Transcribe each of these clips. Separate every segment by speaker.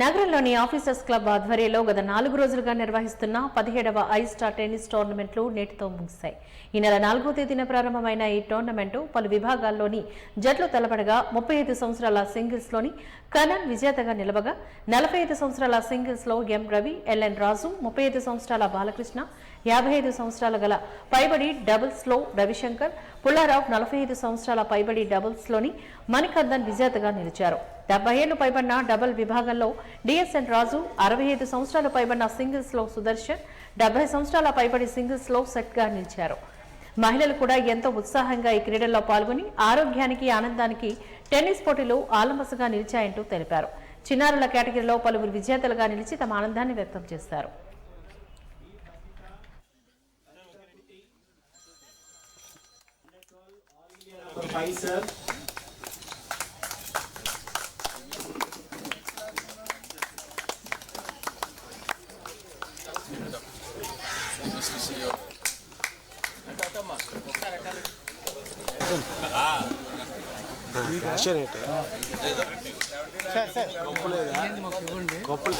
Speaker 1: నగరంలోని officers club ఆధ్వర్యంలో గత నాలుగు రోజులుగా నిర్వహిస్తున్న పదిహేడవ ఐ స్టార్ టెన్నిస్ టోర్నమెంట్లు నేటితో ముగిశాయి. ఈ నెల నాలుగో తేదీన ప్రారంభమైన ఈ టోర్నమెంటు పలు విభాగాల్లోని జట్లు తలపడగా ముప్పై ఐదు సంవత్సరాల సింగిల్స్లోని కనన్ విజేతగా నిలవగా నలభై ఐదు సంవత్సరాల సింగిల్స్లో ఎం రవి ఎల్ఎన్ రాజు ముప్పై ఐదు సంవత్సరాల బాలకృష్ణ యాభై ఐదు సంవత్సరాల గల పైబడి డబుల్స్లో రవిశంకర్ పుల్లారావు నలభై ఐదు సంవత్సరాల పైబడి డబుల్స్లోని మణికందన్ విజేతగా నిలిచారు. డెబ్బై ఏళ్ళు పైబడిన డబుల్ విభాగంలో డిఎస్ఎన్ రాజు అరవై ఐదు సంవత్సరాలు పైబడిన సింగిల్స్లో సుదర్శన్ డెబ్బై సంవత్సరాల పైబడి సింగిల్స్లో సెట్గా నిలిచారు. మహిళలు కూడా ఎంతో ఉత్సాహంగా ఈ క్రీడల్లో పాల్గొని ఆరోగ్యానికి ఆనందానికి టెన్నిస్ పోటీలు ఆలంబసగా నిలిచాయంటూ తెలిపారు. చిన్నారుల కేటగిరీలో పలువురు విజేతలుగా నిలిచి తమ ఆనందాన్ని వ్యక్తం చేశారు.
Speaker 2: Five, sir.
Speaker 3: ఫ్యాషన్ ఏంటి గొప్పలు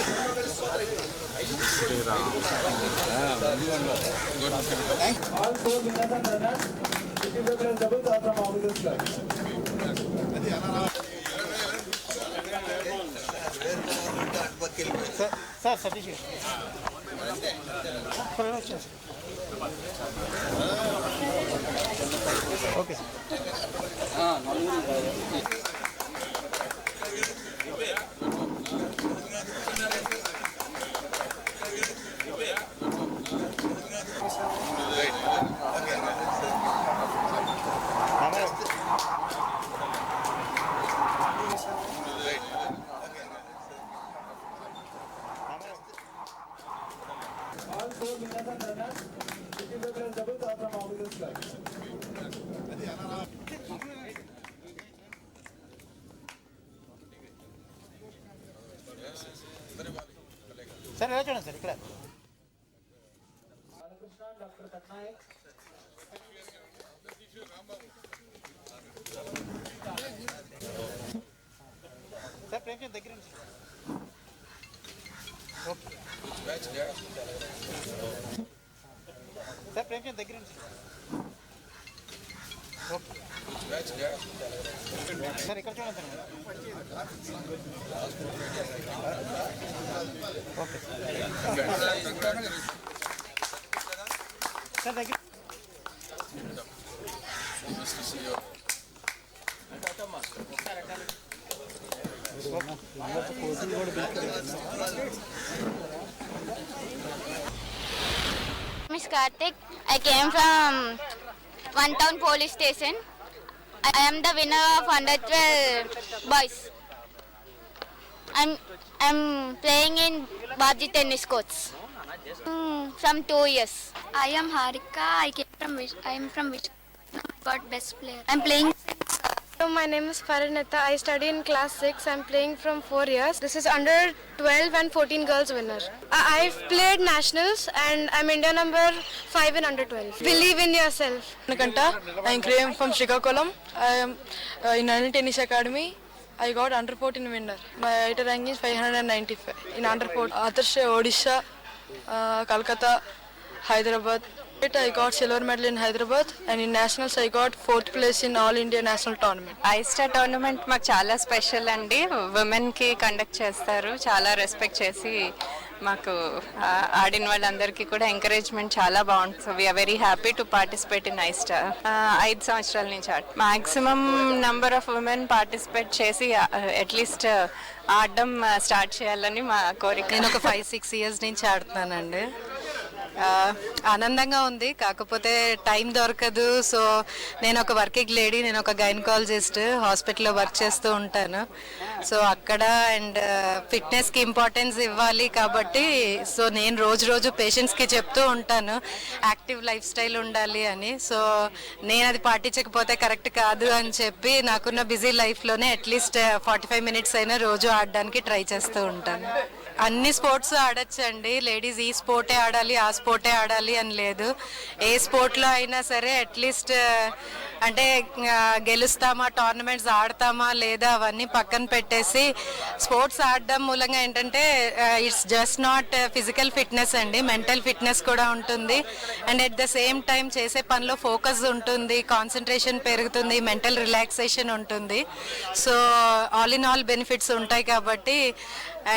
Speaker 2: డబ్బులు తాత మాకు తెలుసు sir Satish okay sir
Speaker 3: sir ఎలా చూడండి సార్ ఇక్కడ. సార్ ప్రేమ దగ్గర ఓకే. సార్ ప్రేమ దగ్గర నుంచి సార్ ఇక్కడ చూడండి సార్ ఓకే సార్ దగ్గర
Speaker 4: name is Karthik. I came from one Town Police Station. I am the winner of under 12 boys. I'm I'm playing in Babji tennis courts. Mm, from two years.
Speaker 5: I am Harika. I came from I am from Vish. Got best player. I'm playing.
Speaker 6: So my name is Farinata. I study in class 6. I'm playing from 4 years. This is under 12 and 14 girls winner. I've played nationals and I'm India number 5 in under 12. Believe in yourself.
Speaker 7: Nikanta. I came from Srikakulam. I am uh, in Anil Tennis Academy. I got under 14 winner. My height rank is 595 in under 14. Adarsh Odisha, uh, Kolkata, Hyderabad. I got silver medal in Hyderabad and in nationals I got fourth place in All India National Tournament.
Speaker 8: IStar tournament మాకు చాలా special అండి. ఉమెన్కి conduct చేస్తారు. చాలా respect చేసి మాకు ఆ, ఆడిన వాళ్ళందరికీ కూడా ఎంకరేజ్మెంట్ చాలా బాగుంటుంది so we are very happy to participate in iStar ఐదు సంవత్సరాల నుంచి ఆడ maximum number of women participate చేసి అట్లీస్ట్ ఆడడం స్టార్ట్ చేయాలని మా కోరిక.
Speaker 9: నేను ఒక ఫైవ్ సిక్స్ ఇయర్స్ నుంచి ఆడుతున్నానండి. ఆనందంగా ఉంది. కాకపోతే టైం దొరకదు. సో నేను ఒక వర్కింగ్ లేడీ నేను ఒక గైనకాలజిస్ట్ హాస్పిటల్లో వర్క్ చేస్తూ ఉంటాను. సో అక్కడ అండ్ ఫిట్నెస్కి ఇంపార్టెన్స్ ఇవ్వాలి కాబట్టి సో నేను రోజు రోజు పేషెంట్స్కి చెప్తూ ఉంటాను యాక్టివ్ లైఫ్ స్టైల్ ఉండాలి అని. సో నేను అది పాటించకపోతే కరెక్ట్ కాదు అని చెప్పి నాకున్న busy లైఫ్లోనే at least forty five minutes అయినా రోజు ఆడడానికి ట్రై చేస్తూ ఉంటాను. అన్ని స్పోర్ట్స్ ఆడొచ్చండి. లేడీస్ ఈ స్పోర్టే ఆడాలి ఆ స్పోర్టే ఆడాలి అని లేదు. ఏ స్పోర్ట్లో అయినా సరే అట్లీస్ట్ అంటే గెలుస్తామా టోర్నమెంట్స్ ఆడతామా లేదా అవన్నీ పక్కన పెట్టేసి స్పోర్ట్స్ ఆడడం మూలంగా ఏంటంటే it's just not physical fitness అండి మెంటల్ ఫిట్నెస్ కూడా ఉంటుంది. And at the same time చేసే పనిలో ఫోకస్ ఉంటుంది కాన్సన్ట్రేషన్ పెరుగుతుంది మెంటల్ రిలాక్సేషన్ ఉంటుంది. So all in all benefits ఉంటాయి కాబట్టి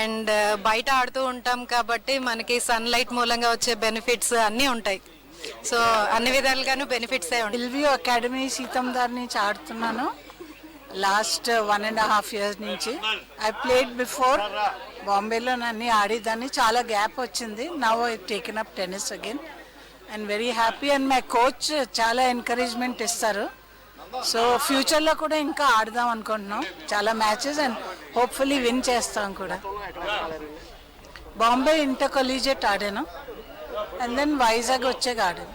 Speaker 9: అండ్ బయట ఆడుతూ ఉంటాం కాబట్టి మనకి సన్లైట్ మూలంగా వచ్చే బెనిఫిట్స్ అన్నీ ఉంటాయి. సో అన్ని విధాలుగాను బెనిఫిట్సే ఉంటాయి.
Speaker 10: హిల్వ్యూ అకాడమీ సీతందార్ నుంచి ఆడుతున్నాను last one and half years నుంచి. ఐ ప్లేడ్ బిఫోర్ బాంబేలో అన్ని ఆడేదాన్ని. చాలా గ్యాప్ వచ్చింది. Now I taken up tennis again and very happy and my coach చాలా ఎంకరేజ్మెంట్ ఇస్తారు. సో ఫ్యూచర్లో కూడా ఇంకా ఆడదాం అనుకుంటున్నాం. చాలా మ్యాచెస్ అండ్ హోప్ఫుల్లీ విన్ చేస్తాం కూడా. బాంబే ఇంటర్ కొలీజియట్ ఆడాను. అండ్ దెన్ వైజాగ్ వచ్చాక ఆడాను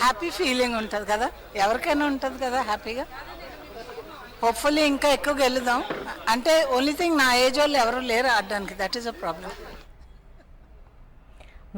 Speaker 10: హ్యాపీ ఫీలింగ్ ఉంటుంది కదా? ఎవరికైనా ఉంటుంది కదా హ్యాపీగా హోప్ఫుల్లీ ఇంకా ఎక్కువ గెలుదాం అంటే ఓన్లీ థింగ్ నా ఏజ్ వాళ్ళు ఎవరు లేరు ఆడడానికి. That is a problem